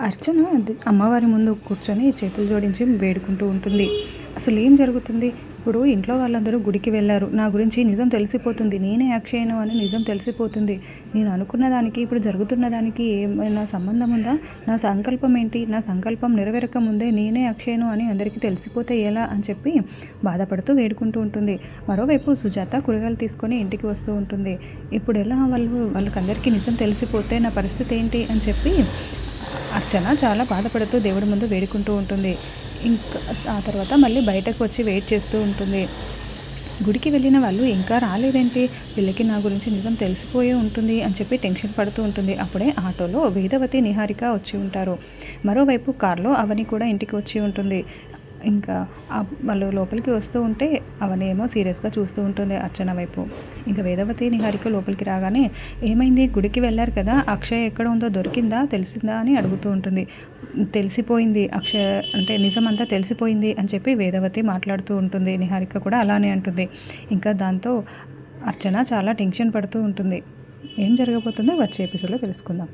అర్చన అమ్మవారి ముందు కూర్చొని చేతులు జోడించి వేడుకుంటూ ఉంటుంది. అసలు ఏం జరుగుతుంది? ఇప్పుడు ఇంట్లో వాళ్ళందరూ గుడికి వెళ్ళారు. నా గురించి నిజం తెలిసిపోతుంది. నేనే అక్షయను అని నిజం తెలిసిపోతుంది. నేను అనుకున్న దానికి ఇప్పుడు జరుగుతున్న దానికి ఏమైనా సంబంధం ఉందా? నా సంకల్పం ఏంటి? నా సంకల్పం నెరవేరక ముందే నేనే అక్షయను అని అందరికీ తెలిసిపోతే ఎలా అని చెప్పి బాధపడుతూ వేడుకుంటూ ఉంటుంది. మరోవైపు సుజాత కూరగాయలు తీసుకొని ఇంటికి వస్తూ ఉంటుంది. ఇప్పుడు ఎలా వాళ్ళు వాళ్ళకందరికీ నిజం తెలిసిపోతే నా పరిస్థితి ఏంటి అని చెప్పి అర్చన చాలా బాధపడుతూ దేవుడి ముందు వేడుకుంటూ ఉంటుంది. ఇంకా ఆ తర్వాత మళ్ళీ బయటకు వచ్చి వెయిట్ చేస్తూ ఉంటుంది. గుడికి వెళ్ళిన వాళ్ళు ఇంకా రాలేదేంటి? వీళ్ళకి నా గురించి నిజం తెలిసిపోయే ఉంటుంది అని చెప్పి టెన్షన్ పడుతూ ఉంటుంది. అప్పుడే ఆటోలో వేదవతి నిహారిక వచ్చి ఉంటారు. మరోవైపు కార్లో అవని కూడా ఇంటికి వచ్చి ఉంటుంది. ఇంకా వాళ్ళు లోపలికి వస్తూ ఉంటే అవన్నీ ఏమో సీరియస్గా చూస్తూ ఉంటుంది అర్చన వైపు. ఇంకా వేదవతి నిహారిక లోపలికి రాగానే ఏమైంది? గుడికి వెళ్ళారు కదా అక్షయ్ ఎక్కడ ఉందో దొరికిందా తెలిసిందా? అని అడుగుతూ ఉంటుంది. తెలిసిపోయింది అక్షయ్ అంటే నిజమంతా తెలిసిపోయింది అని చెప్పి వేదవతి మాట్లాడుతూ ఉంటుంది. నిహారిక కూడా అలానే అంటుంది. ఇంకా దాంతో అర్చన చాలా టెన్షన్ పడుతూ ఉంటుంది. ఏం జరగబోతుందో వచ్చే ఎపిసోడ్లో తెలుసుకుందాం.